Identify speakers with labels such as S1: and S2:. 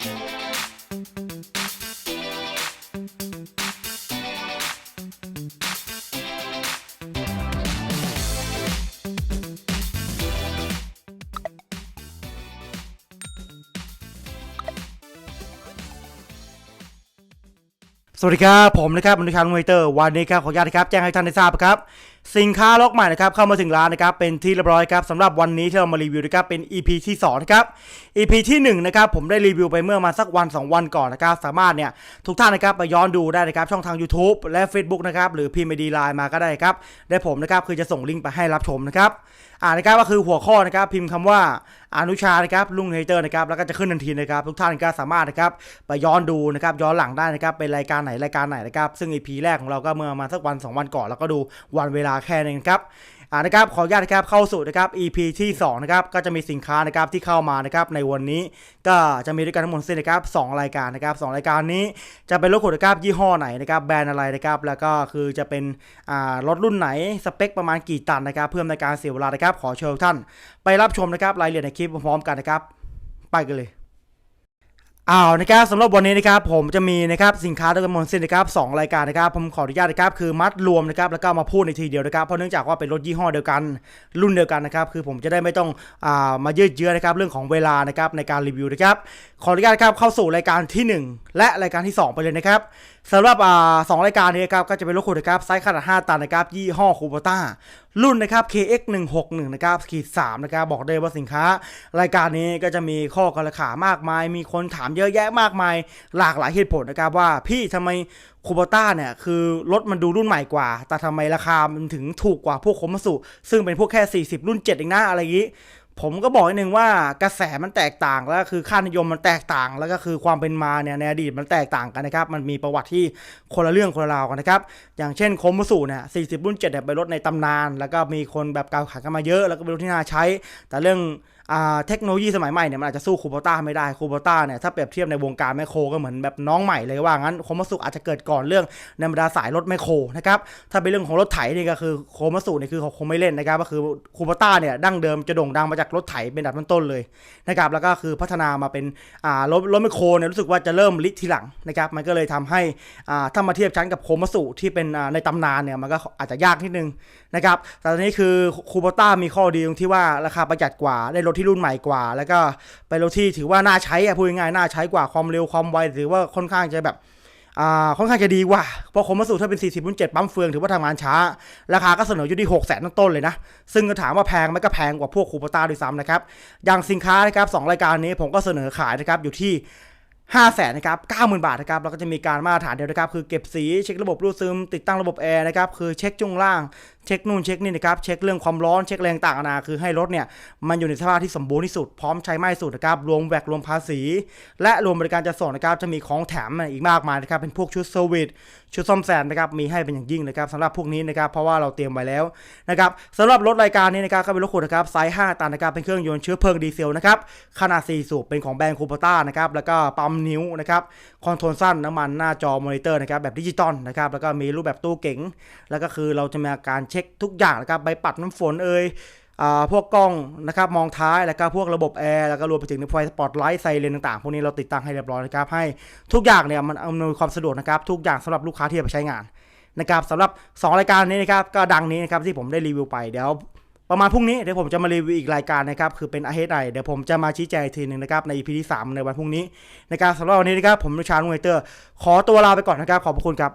S1: สวัสดีครับ ผมนะครับมนุษย์คาร์มวยเตอร์วันนี้ครับขออนุญาตครับ แจ้งให้ท่านได้ทราบครับ สินค้าล็อกใหม่นะครับเข้ามาถึงร้านนะครับเป็นที่เรียบร้อยครับสำหรับวันนี้ที่เรามารีวิวนะครับเป็น EP ที่2นะครับ EP ที่1นะครับผมได้รีวิวไปเมื่อมาสักวัน 2 วันก่อนนะครับสามารถเนี่ยทุกท่านนะครับไปย้อนดูได้นะครับช่องทาง YouTube และ Facebook นะครับหรือพิมพ์ไอดีไลน์มาก็ได้ครับได้ผมนะครับคือจะส่งลิงก์ไปให้รับชมนะครับอ่านะครับก็คือหัวข้อนะครับพิมพ์คำว่าอนุชานะครับลุงเฮเตอร์นะครับแล้วก็จะขึ้นทันทีนะครับทุกท่านก็สามารถนะครับไปย้อนดูนะครับย้อนหลังได้นะครับเป็นรายการไหนรายการไหนนะครับซึ่ง EP แรกของเราก็เมื่อมาสักวัน 2 วันก่อนแล้วก็ดูวันเวลาแค่นึงครับอ่านะครับขออนุญาตนะครับเข้าสู่นะครับ EP ที่2นะครับก็จะมีสินค้านะครับที่เข้ามานะครับในวันนี้ก็จะมีด้วยกันทั้งหมดสิ้นนะครับสองรายการนะครับสองรายการนี้จะเป็นรถขนนะครับยี่ห้อไหนนะครับแบรนด์อะไรนะครับแล้วก็คือจะเป็นอ่ารถรุ่นไหนสเปคประมาณกี่ตันนะครับเพื่อในการเสียเวลานะครับขอเชิญท่าน ไปรับชมนะครับรายละเอียดในคลิปพร้อมกันนะครับไปกันเลย อ้าวนะครับสำหรับวันนี้นะครับผมจะมีนะครับสินค้าด้วยกันหมดสิ้นนะครับสองรายการนะครับผมขออนุญาตนะครับคือมัดรวมนะครับแล้วก็มาพูดในทีเดียวนะครับเพราะเนื่องจากว่าเป็นรถยี่ห้อเดียวกันรุ่นเดียวกันนะครับคือผมจะได้ไม่ต้องอ่ามายืดเยื้อนะครับเรื่องของเวลานะครับในการรีวิวนะครับขออนุญาตครับเข้าสู่รายการทีหนึ่ง และรายการที่สองไปเลยนะครับสำหรับอ่าสองรายการนี้นะครับก็จะเป็นรถขุดนะครับไซส์ขนาด 5 ตันนะครับยี่ห้อคูโบต้ารุ่นนะครับ KX 161นะครับขีด3นะครับบอกได้ว่าสินค้า รายการนี้ก็จะมีข้อกระขามากมาย มีคนถามเยอะแยะมากมาย หลากหลายเหตุผลนะครับว่าพี่ทำไมคูโบต้าเนี่ยคือรถมันดูรุ่นใหม่กว่า แต่ทำไมราคามันถึงถูกกว่าพวกโคมัสุซึ่งเป็นพวกแค่ 40 รุ่น 7 เองนะอะไรอย่างนี้ ผมก็บอกนิดนึงว่ากระแสมันแตกต่างแล้วคือค่านิยมมันแตกต่าง แล้วก็คือความเป็นมาเนี่ยในอดีตมันแตกต่างกันนะครับ มันมีประวัติที่คนละเรื่องคนละราวกันนะครับ อย่างเช่นโคมัสุเนี่ยสี่สิบรุ่น7เนี่ยเป็นรถในตำนาน แล้วก็มีคนแบบกล่าวขานกันมาเยอะ แล้วก็เป็นรถที่น่าใช้ แต่เรื่อง เทคโนโลยีสมัยใหม่เนี่ยมันอาจจะสู้คูโบต้าไม่ได้คูโบต้าเนี่ยถ้าเปรียบเทียบในวงการแมคโครก็เหมือนแบบน้องใหม่เลยว่างั้นโคมัสุอาจจะเกิดก่อนเรื่องในบรรดาสายรถแมคโครนะครับถ้าเป็นเรื่องของรถไถนี่ก็คือโคมัสุเนี่ยคือเขาคงไม่เล่นนะครับก็คือคูโบต้าเนี่ยดั้งเดิมจะโด่งดังมาจากรถไถเป็นอันดับต้นๆเลยนะครับแล้วก็คือพัฒนามาเป็นอ่ารถรถแมคโครเนี่ยรู้สึกว่าจะเริ่มลิทีหลังนะครับมันก็เลยทำให้อ่าถ้ามาเทียบชั้นกับโคมัสุที่เป็นอ่าในตำนานเนี่ยมันก็อาจจะยากนิดนึงนะครับแต่ตอนนี้คือคูโบต้ามีข้อดีตรงที่ว่าราคาประหยัดกว่าได้รถที่รุ่นใหม่กว่า แล้วก็เป็นรถที่ถือว่าน่าใช้อะพูดง่ายๆน่าใช้กว่าความเร็วความไวถือว่าค่อนข้างจะแบบอ่าค่อนข้างจะดีกว่า เพราะโคมัสุถ้าเป็น 40รุ่น7ปั๊มเฟืองถือว่าทำงานช้า ราคาก็เสนออยู่ที่6 0 0 0 0ต้นเลยนะ ซึ่งก็ถามว่าแพงไหมก็แพงกว่าพวกคูโบต้าด้วยซ้ำนะครับ อย่างสินค้านะครับสองรายการนี้ผมก็เสนอขายนะครับอยู่ที่5แสนนะครับ90,000บาทนะครับแล้วก็จะมีการมาตรฐานเดียวนะครับ คือเก็บสีเช็คระบบรูดซึม ติดตั้งระบบแอร์นะครับ คือเช็คจุ่งล่าง เช็คนู่นเช็คนี่นะครับเช็คเรื่องความร้อนเช็คแรงต่างๆนาคือให้รถเนี่ยมันอยู่ในสภาพที่สมบูรณ์ที่สุดพร้อมใช้ไม้สุดนะครับรวมแวกรวมภาษี และรวมบริการจัดส่งนะครับจะมีของแถมอีกมากมายนะครับเป็นพวกชุดเซอร์วิสชุดซ่อมแซมนะครับมีให้เป็นอย่างยิ่งนะครับสำหรับพวกนี้นะครับเพราะว่าเราเตรียมไว้แล้วนะครับสำหรับรถรายการนี้นะครับก็เป็นรถขุดนะครับไซส์5ตันนะครับเป็นเครื่องยนต์เชื้อเพลิงดีเซลนะครับขนาด 4 สูบเป็นของแบรนด์คูปต้านะครับแล้วก็ปั๊มนิ้วนะครับคอนโทรลสั้นน้ำมันหน้าจอมอนิเตอร์นะครับแบบดิจิตอลนะครับแล้วก็มีรูปแบบตู้เก๋งแล้วก็คือเราจะมีการเชคทุกอย่างนะครับใบปัดน้ำฝนเอ่ยพวกกล้องนะครับมองท้ายแล้วก็พวกระบบแอร์แล้วก็รวมไปถึงในไฟสปอตไลท์ไซเรนต่างๆ พวกนี้เราติดตั้งให้เรียบร้อยนะครับให้ทุกอย่างเนี่ยมันอำนวยความสะดวกนะครับทุกอย่างสำหรับลูกค้าที่จะไปใช้งานนะครับสำหรับ 2 รายการนี้นะครับก็ดังนี้นะครับที่ผมได้รีวิวไปเดี๋ยวประมาณพรุ่งนี้เดี๋ยวผมจะมารีวิวอีกรายการนะครับคือเป็น a h ไ i เดี๋ยวผมจะมาชี้แจงอีกทีหนึ่งนะครับใน EP ที่ 3 ในวันพรุ่งนี้นะครับสำหรับวันนี้นะครับผมนุชาลุงไอเตอร์ ขอตัวลาไปก่อนนะครับขอบพระคุณครับ